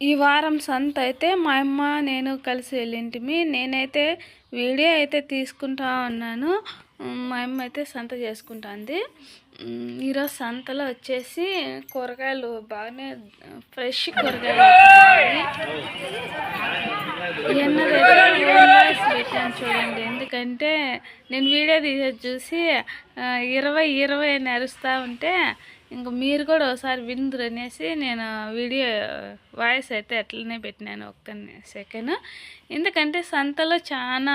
ఈ వారం సంత అయితే మా అమ్మ నేను కలిసి వెళ్ళింటిమి. నేనైతే వీడియో అయితే తీసుకుంటా ఉన్నాను మా అమ్మ అయితే సంత చేసుకుంటుంది. ఈరోజు సంతలో వచ్చేసి కూరగాయలు బాగానే ఫ్రెష్ కూరగాయలు పెట్టాను చూడండి. ఎందుకంటే నేను వీడియో తీసేది చూసి ఇరవై ఇరవై అని అరుస్తూ ఉంటే ఇంక మీరు కూడా ఒకసారి విందురు అనేసి నేను వీడియో వాయిస్ అయితే అట్లనే పెట్టినాను ఒక్క సెకండ్. ఎందుకంటే సంతలో చాలా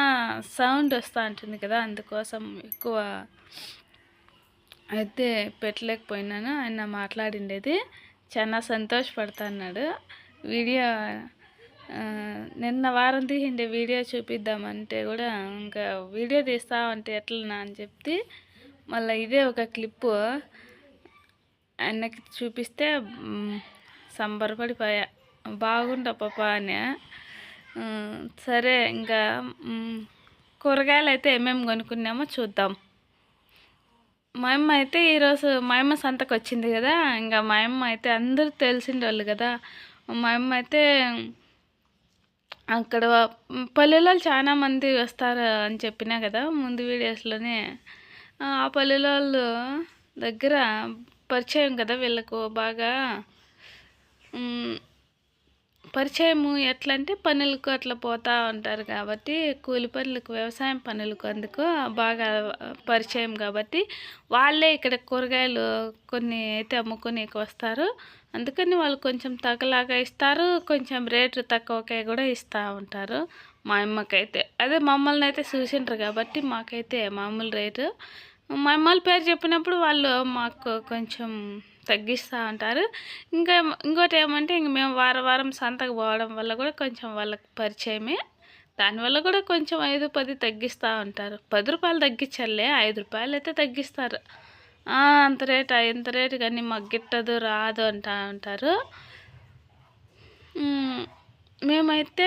సౌండ్ వస్తూ ఉంటుంది కదా అందుకోసం ఎక్కువ అయితే పెట్టలేకపోయినాను. ఆయన మాట్లాడిండేది చాలా సంతోషపడుతున్నాడు. వీడియో నిన్న వారం తీసిండే వీడియో చూపిద్దామంటే కూడా ఇంకా వీడియో తీస్తామంటే ఎట్లనా అని చెప్తే మళ్ళీ ఇదే ఒక క్లిప్పు. ఆయనకి చూపిస్తే సంబరపడిపోయా. బాగుంటా పాప అని. సరే ఇంకా కూరగాయలు అయితే ఏమేమి కొనుక్కున్నామో చూద్దాం. మా అమ్మ అయితే ఈరోజు మా అమ్మ సంతకు వచ్చింది కదా. ఇంకా మా అమ్మ అయితే అందరూ తెలిసిండేవాళ్ళు కదా. మా అమ్మ అయితే అక్కడ పల్లెలో చాలా మంది వస్తారు అని చెప్పినా కదా ముందు వీడియోస్లోనే. ఆ పల్లెలో దగ్గర పరిచయం కదా వీళ్ళకు బాగా. పరిచయము ఎట్లా అంటే పనులకు అట్లా పోతూ ఉంటారు కాబట్టి కూలి పనులకు వ్యవసాయం పనులకు అందుకు బాగా పరిచయం కాబట్టి వాళ్ళే ఇక్కడ కూరగాయలు కొన్ని అయితే అమ్ముకునేకి వస్తారు. అందుకని వాళ్ళు కొంచెం తగ్గలాగా ఇస్తారు కొంచెం రేటు తక్కువకే కూడా ఇస్తూ ఉంటారు మా అమ్మకైతే. అదే మమ్మల్ని అయితే చూసింటారు కాబట్టి మాకైతే మామూలు రేటు. మా అమ్మల పేరు చెప్పినప్పుడు వాళ్ళు మాకు కొంచెం తగ్గిస్తూ ఉంటారు ఇంకా ఇంకోటి ఏమంటే ఇంక మేము వారం వారం సంతకు పోవడం వల్ల కూడా కొంచెం వాళ్ళకి పరిచయమే. దానివల్ల కూడా కొంచెం ఐదు పది తగ్గిస్తూ ఉంటారు పది రూపాయలు తగ్గించాలే ఐదు రూపాయలు అయితే తగ్గిస్తారు. అంత రేటు ఇంత రేటు కానీ మాకు గిట్టదు రాదు అంటూ ఉంటారు మేమైతే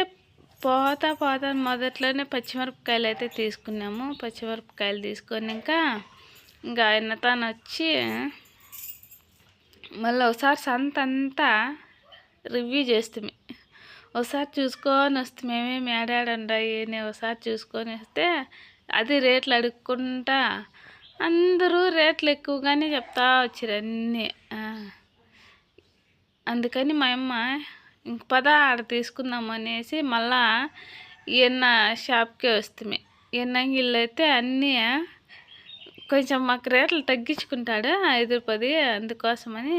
పోతా పోతా మొదట్లోనే పచ్చిమిరపకాయలు అయితే తీసుకున్నాము. పచ్చిమిరపకాయలు తీసుకొని ఇంకా ఇంకా ఆయన తను వచ్చి మళ్ళీ ఒకసారి సంత అంతా రివ్యూ చేస్తుంది. ఒకసారి చూసుకొని వస్తే మేమేమి ఏడాడుండాయి అని ఒకసారి చూసుకొని వస్తే అది రేట్లు అడుక్కుంటా అందరూ రేట్లు ఎక్కువగానే చెప్తా వచ్చారు అన్నీ. అందుకని మా అమ్మ ఇంక పద ఆడ తీసుకుందాం అనేసి మళ్ళా ఈయన షాప్కే వస్తుంది. ఈయన ఇల్లు అయితే అన్నీ కొంచెం మాకు రేట్లు తగ్గించుకుంటాడు ఐదు పది అందుకోసమని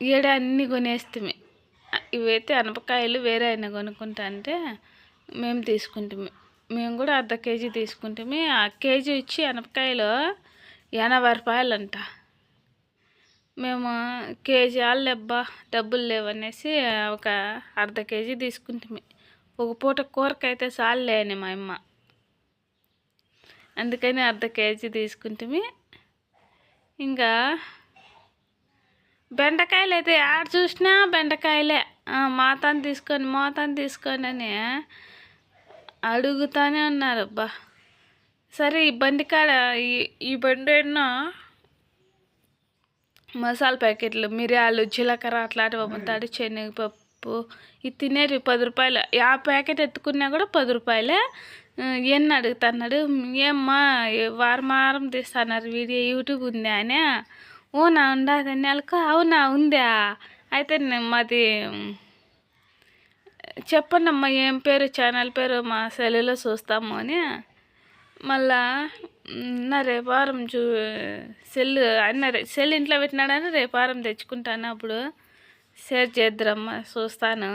ఈడే అన్నీ కొనేస్తే ఇవైతే అనపకాయలు వేరే అయినా కొనుక్కుంటా అంటే మేము తీసుకుంటాము. మేము కూడా అర్ధ కేజీ తీసుకుంటాము. ఆ కేజీ ఇచ్చి అనపకాయలు ఎనభై రూపాయలు అంట మేము కేజీ ఆళ్ళెబ్బా డబ్బులు లేవనేసి ఒక అర్ధ కేజీ తీసుకుంటాము. ఒక పూట కూరకైతే చాలులే అని మా అమ్మ. అందుకని అర్ధ కేజీ తీసుకుంటే ఇంకా బెండకాయలు అయితే ఆడ చూసినా బెండకాయలే. మాతాన్ని తీసుకొని మాతాన్ని తీసుకొని అని అడుగుతానే ఉన్నారు. అబ్బా. సరే ఈ బండి కాడ ఈ ఈ బండి ఎన్నో మసాలా ప్యాకెట్లు మిరియాలు జీలకర్ర అట్లాంటివి అమ్ముతాడు శనగపప్పు. ఇది తినేరు పది రూపాయలు. ఆ ప్యాకెట్ ఎత్తుకున్నా కూడా పది రూపాయలే. ఎన్ని అడుగుతున్నాడు ఏమ్మా వారం వారం తీస్తున్నారు వీడియో యూట్యూబ్ ఉందా అని ఓనా ఉండదు. నెలకు అవునా ఉందా? అయితే మాది చెప్పండి అమ్మా ఏం పేరు ఛానల్ పేరు మా సెల్లులో చూస్తాము అని మళ్ళా నా రేపారం చూ సెల్ అన్న సెల్ ఇంట్లో పెట్టినాడని రేపారం తెచ్చుకుంటాను అప్పుడు. షేర్ చేద్దరమ్మా చూస్తాను.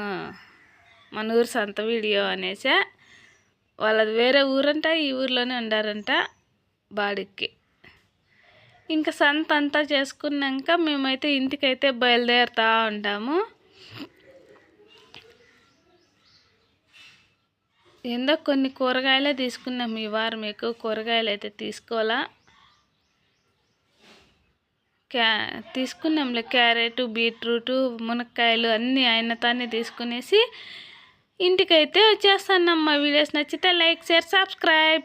మన ఊరు సొంత వీడియో అనేసి. వాళ్ళది వేరే ఊరంట ఈ ఊర్లోనే ఉండారంట బాడికి. ఇంకా సంత అంతా చేసుకున్నాక మేమైతే ఇంటికైతే బయలుదేరుతూ ఉంటాము. ఏందో కొన్ని కూరగాయలే తీసుకున్నాం ఈ వారం. ఎక్కువ కూరగాయలు అయితే తీసుకోవాలా? క్యా తీసుకున్నాంలే క్యారెట్ బీట్రూటు మునక్కాయలు అన్నీ ఆయన తానే తీసుకునేసి ఇంటికైతే వచ్చేస్తానమ్మా. వీడియోస్ నచ్చితే లైక్ షేర్ సబ్స్క్రైబ్.